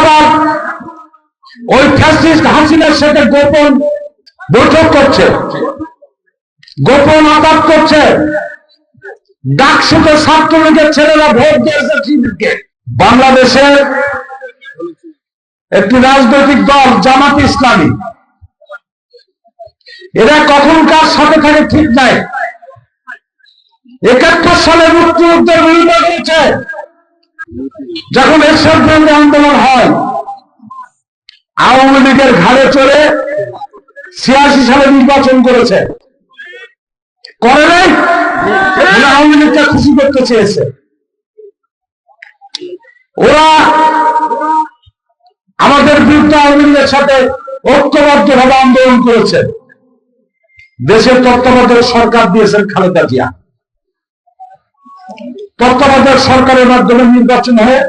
আবার ওই ফ্যাসিস্ট হাসিনার সাথে গোপন বৈঠক করছে। গোপন আঘাত করছে। ডাকসুতে ছাত্রলীগের ছেলেরা ভোট দিয়েছে শিবিরকে বাংলাদেশের একটি রাজনৈতিক দল, জামাত ইসলামী। এরা কখন কার সাথে থাকে ঠিক নাই। একাত্তর সালে মুক্তিযুদ্ধের বিরুদ্ধে যখন এরশাদ আন্দোলন হয়, আওয়ামী লীগের ঘাড়ে চড়ে ছিয়াশি সালে নির্বাচন করেছে। করে নাই? আওয়ামী লীগকে খুশি করতে চেয়েছে। ওরা আমাদের বিরুদ্ধে আওয়ামী লীগের সাথে ঐক্যবদ্ধ ভাবে আন্দোলন করেছে। দেশের তত্ত্বাবধায়ক সরকার দিয়েছেন খালেদা জিয়া। তত্ত্বাবধায়ক সরকারের মাধ্যমে নির্বাচন হয়ে।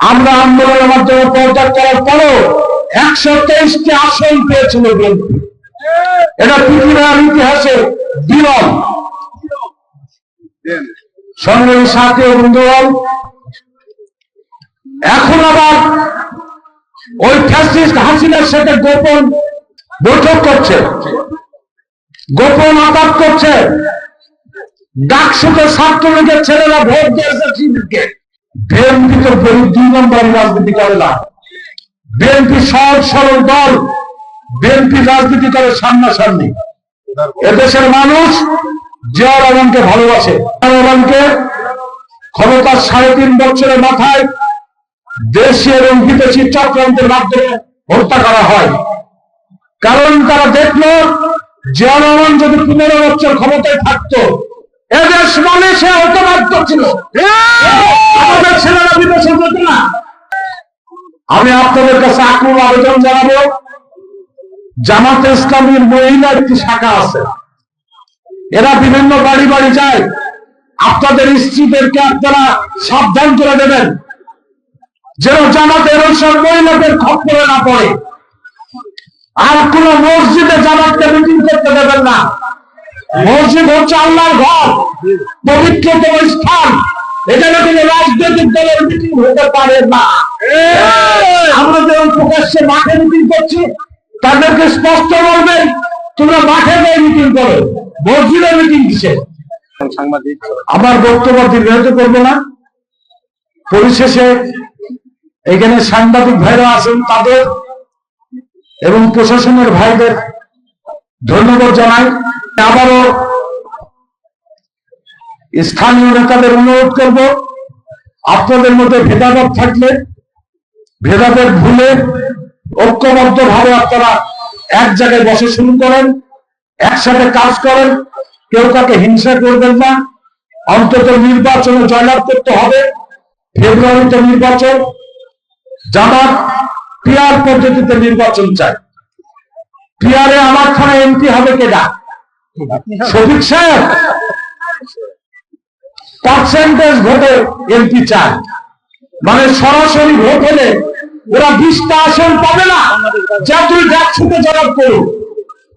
আমরা আন্দোলনের মাধ্যমে পদত্যাগ করার পরও একশো তেইশটি আসন পেয়েছিল এটা পৃথিবীর ইতিহাসে বিরল। সংগ্রামী সাথে বন্ধুগণ, এখন আবার ওই ফ্যাসিস্ট হাসিনার সাথে গোপন বৈঠক করছে। গোপন আঘাত করছে। ডাকসুতে ছাত্রলীগের ছেলেরা ভোট দিয়েছে শিবিরকে বিএনপি তো গরিব দুই রাজনীতি করে না। বিএনপি সহজ, সরল দল। বিএনপি রাজনীতি করে সামনাসামনি। এদেশের মানুষ জিয়া রহমানকে ভালোবাসে। রহমানকে ক্ষমতার সাড়ে তিন বছরের মাথায় দেশি এবং বিদেশি চক্রান্তের মাধ্যমে হত্যা করা হয়। কারণ তারা দেখল জিয়া রহমান যদি পনেরো বছর ক্ষমতায় থাকতো এদেশ মানে সে হতে বাধ্য ছিল। আমি আপনাদের কাছে আকুল আবেদন জানাব। জামাতে ইসলামীর মহিলা একটি শাখা আছে। এরা বিভিন্ন বাড়ি বাড়ি যায়। আপনাদের স্ত্রীদেরকে আপনারা সাবধান করে দেবেন। যেন জামাতের ওইসব মহিলাদের খপ্পরে না পড়ে। আর কোন মসজিদে জামাতকে মিটিং করতে দেবেন না। মসজিদ হচ্ছে আল্লাহর ঘর পবিত্রতম স্থান। এখানে কোনো রাজনৈতিক দলের মিটিং হতে পারে না। আমরা যেমন প্রকাশ্যে মাঠে মিটিং করছি তাদেরকে স্পষ্ট বলবেন তোমরা মাঠে গিয়ে মিটিং করো। মসজিদে মিটিং সাংবাদিক। আমার বক্তব্য দীর্ঘায়িত করব না। পরিশেষে এখানে সাংবাদিক ভাইরা আছেন তাদের এবং প্রশাসনের ভাইদের ধন্যবাদ জানাই। আবারও স্থানীয় নেতাদের অনুরোধ করব, আপনাদের মধ্যে ভেদাভেদ থাকলে, ভেদাভেদ ভুলে ঐক্যবদ্ধ ভাবে আপনারা এক জায়গায় বসে শুরু করেন, একসাথে কাজ করেন, কেউ কাকে হিংসা করবেন না। অন্তত নির্বাচনে জয়লাভ করতে হবে, ফেব্রুয়ারিতে নির্বাচন, জামাত পিয়ার পদ্ধতিতে নির্বাচন চাই পিয়ারে আমার খানে এমপি হবে কেনা মানে সরাসরি ভোট হলে ওরা বিশটা আসন পাবে না। যা তুই ডাকছুতে জবাব করো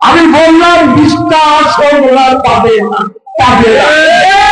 আমি বললাম, বিশটা আসন ওরা পাবে না। পাবে না।